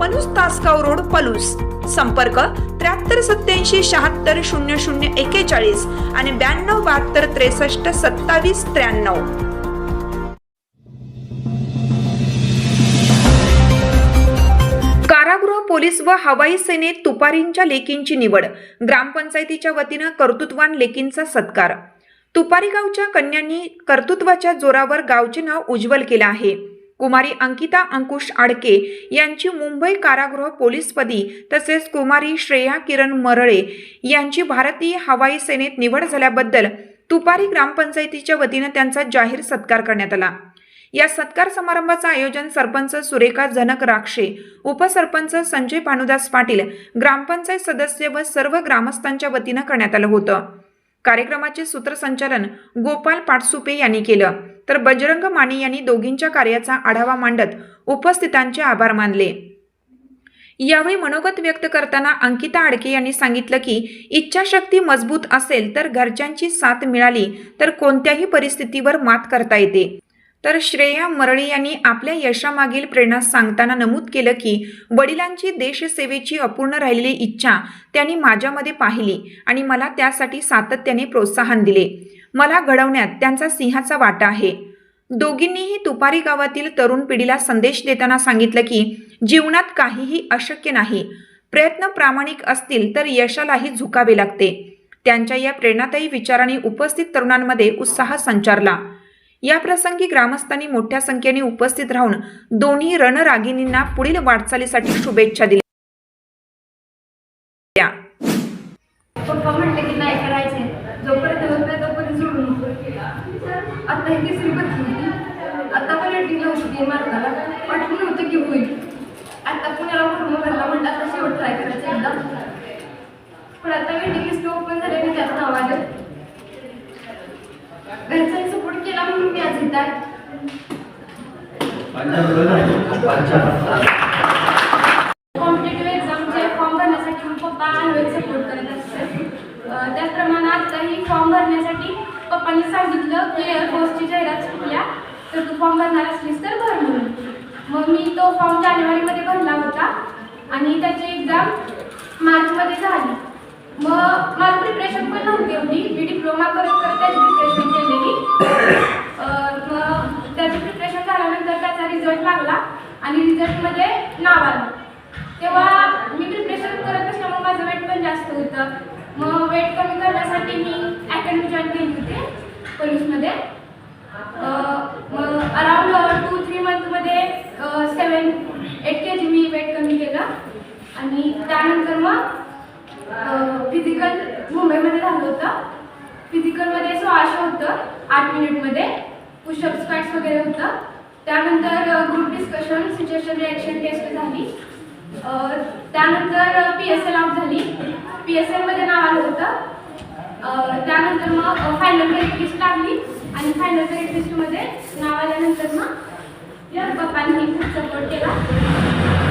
Palus Tasgaon road Palus. संपर्क त्र्याहत्तर सत्याऐंशी शहात्तर शून्य शून्य एकेचाळीस आणि ब्याण्णव बहात्तर त्रेसष्ट सत्तावीस त्र्याण्णव. कारागृह पोलीस व हवाई सेनेत तुपारींच्या लेकींची निवड. ग्रामपंचायतीच्या वतीनं कर्तृत्वान लेकींचा सत्कार. तुपारी गावच्या कन्यांनी कर्तृत्वाच्या जोरावर गावचे नाव उज्ज्वल केलं आहे. कुमारी अंकिता अंकुश आडके यांची मुंबई कारागृह पोलीसपदी तसेच कुमारी श्रेया किरण मरळे यांची भारतीय हवाई सेनेत निवड झाल्याबद्दल तुपारी ग्रामपंचायतीच्या वतीनं त्यांचा जाहीर सत्कार करण्यात आला. या सत्कार समारंभाचं आयोजन सरपंच सुरेखा जनक राक्षे उपसरपंच संजय भानुदास पाटील ग्रामपंचायत सदस्य व सर्व ग्रामस्थांच्या वतीनं करण्यात आलं होतं. कार्यक्रमाचे सूत्रसंचालन गोपाल पाटसुपे यांनी केलं. तर बजरंग माने यांनी दोघींच्या कार्याचा आढावा मांडत उपस्थितांचे आभार मानले. यावेळी मनोगत व्यक्त करताना अंकिता आडके यांनी सांगितलं की इच्छाशक्ती मजबूत असेल तर घरच्यांची साथ मिळाली तर कोणत्याही परिस्थितीवर मात करता येते. तर श्रेया मरळे यांनी आपल्या यशामागील प्रेरणा सांगताना नमूद केलं की वडिलांची देशसेवेची अपूर्ण राहिलेली इच्छा त्यांनी माझ्यामध्ये पाहिली आणि मला त्यासाठी सातत्याने प्रोत्साहन दिले. मला घडवण्यात त्यांचा सिंहाचा वाटा आहे. दोघींनीही तुपारी गावातील तरुण पिढीला संदेश देताना सांगितलं की जीवनात काहीही अशक्य नाही. प्रयत्न प्रामाणिक असतील तर यशालाही झुकावे लागते. त्यांच्या या प्रेरणादायी विचाराने उपस्थित तरुणांमध्ये उत्साह संचारला. या प्रसंगी ग्रामस्थांनी मोठ्या संख्येने उपस्थित राहून दोन्ही रणरागिणींना पुढील वाटचालीसाठी शुभेच्छा दिल्या. पप्पा म्हटले की नाही करायचे? जोपर्यंत होत नाही तोपर्यंत सोडू नको आता ही तिसरी आता होती वाटलं नव्हतं की होईल. आता पुण्याला फॉर्म भरला आता शेवट ट्राय करायचं एकदा. पण आता वेटिंग लिस्ट ओपन झाल्याने त्याचं नाव आलं घरच्यांनी सपोर्ट केला म्हणून मी आज कॉम्पिटेटिव्ह एक्झामचे फॉर्म भरण्यासाठी पप्पा अनवेल सपोर्ट करत असते अं, त्याचप्रमाणे आत्ताही फॉर्म भरण्यासाठी पप्पांनी सांगितलं की एअरफोर्सची जाहिरात सुटल्या तर तू फॉर्म भरणार असलीस तर भर म्हणून. मग मी तो फॉर्म जानेवारीमध्ये भरला होता आणि त्याची एक्झाम मार्चमध्ये झाली. मग मला प्रिपरेशन पण नव्हती एवढी. मी डिप्लोमा करत करत त्याची प्रिपरेशन केलेली अं, मग त्याची प्रिपरेशन झाल्यानंतर त्याचा रिझल्ट लागला आणि रिझल्टमध्ये नाव आलं तेव्हा मी प्रिपरेशन करत असल्यामुळे माझं वेट पण जास्त होतं. मग वेट कमी करण्यासाठी मी अकॅडमी जॉईन केली होती पोलीसमध्ये. मग अराउंड टू थ्री मंथमध्ये सेवन एट के जी मी वेट कमी केलं. आणि त्यानंतर मग फिजिकल मुंबईमध्ये झालं होतं. फिजिकलमध्ये सोळाशे होतं. आठ मिनिटमध्ये पुशअप स्क्वॅट्स वगैरे होतं. त्यानंतर group discussion situation reaction test झाली. त्यानंतर पी एस एल आउट झाली. पी एस एलमध्ये नाव आलं होतं. त्यानंतर मग फायनल मेरिट लिस्ट लागली. आणि फायनल मेरिट लिस्टमध्ये नाव आल्यानंतर मग या पप्पांनी खूप सपोर्ट केला.